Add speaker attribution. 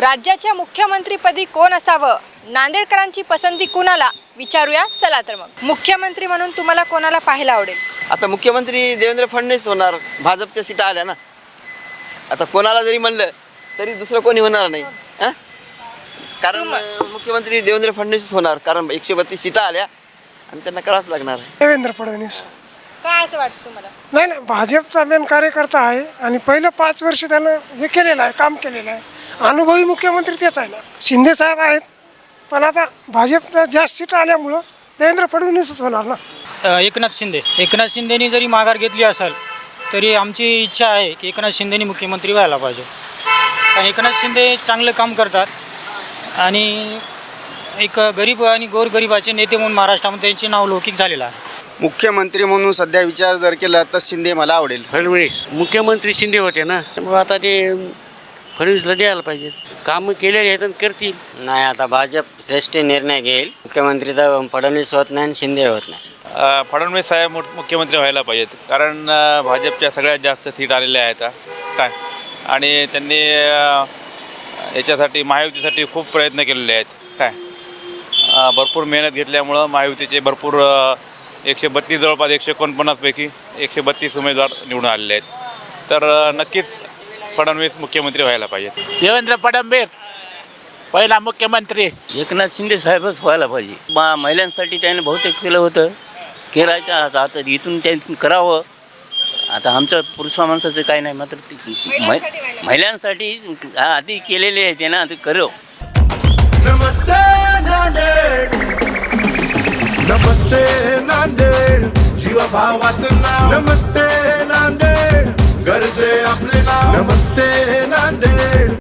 Speaker 1: राज्याच्या मुख्यमंत्रीपदी कोण असावं? नांदेडकरांची पसंती कुणाला? विचारूया. चला तर मग. मुख्यमंत्री म्हणून तुम्हाला कोणाला पाहायला आवडेल?
Speaker 2: आता मुख्यमंत्री देवेंद्र फडणवीस होणार. भाजपच्या सीटा आल्या ना. आता कोणाला जरी म्हणलं तरी दुसरं कोणी होणार नाही. हं? कारण मुख्यमंत्री देवेंद्र फडणवीस होणार. कारण एकशे बत्तीस सीटा आल्या आणि त्यांना करावंच लागणार आहे.
Speaker 3: देवेंद्र फडणवीस.
Speaker 1: काय असं वाटतं तुम्हाला?
Speaker 3: नाही नाही. भाजपचा मेन कार्यकर्ता आहे आणि पहिलं पाच वर्ष त्यानं हे केलेलं आहे काम केलेलं आहे. अनुभवी मुख्यमंत्री तेच आहे ना शिंदे साहेब आहेत. पण आता भाजपला जास्त सीट आल्यामुळं देवेंद्र फडणवीसच होणार ना?
Speaker 4: अ, एकनाथ शिंदे. एकनाथ शिंदेनी जरी माघार घेतली असेल तरी आमची इच्छा आहे की एकनाथ शिंदेनी मुख्यमंत्री व्हायला पाहिजे. कारण एकनाथ शिंदे चांगलं काम करतात आणि एक गरीब आणि गोरगरिबाचे नेते म्हणून महाराष्ट्रामध्ये त्यांचे नाव लौकिक झालेलं आहे.
Speaker 5: मुख्यमंत्री म्हणून सध्या विचार जर केला तर शिंदे मला आवडेल.
Speaker 6: फडणवीस मुख्यमंत्री शिंदे होते ना? त्यामुळे आता ते फडणवीसला द्यायला पाहिजे कामं केलेले आहेत आणि करतील.
Speaker 7: नाही आता भाजप श्रेष्ठ निर्णय घेईल. मुख्यमंत्री तर फडणवीस होत नाही आणि शिंदे होत नाही.
Speaker 8: अ, फडणवीस साहेब मुख्यमंत्री व्हायला पाहिजेत. कारण अ, भाजपच्या सगळ्यात जास्त सीट आलेल्या आहेत काय? आणि त्यांनी अ, याच्यासाठी महायुतीसाठी खूप प्रयत्न केलेले आहेत. काय? अ, भरपूर मेहनत घेतल्यामुळं महायुतीचे भरपूर अ, एकशे बत्तीस जवळपास एकशे एकोणपन्नासपैकी एकशे बत्तीस उमेदवार निवडून आलेले आहेत. तर अ, नक्कीच फडणवीस मुख्यमंत्री व्हायला पाहिजेत.
Speaker 6: देवेंद्र फडणवीस पहिला मुख्यमंत्री.
Speaker 9: एकनाथ शिंदे साहेबच व्हायला पाहिजे. मा महिलांसाठी त्याने बहुतेक केलं होतं. केरायचं आता आता इथून त्यांनी करावं. आता आमचं पुरुष माणसाचं काही नाही मात्र ते
Speaker 1: महिलांसाठी
Speaker 9: आधी केलेले आहे ते ना ते करो.
Speaker 10: नमस्ते नांदेड. नमस्ते नांदेड. जीवा भावाचं नाव. नमस्ते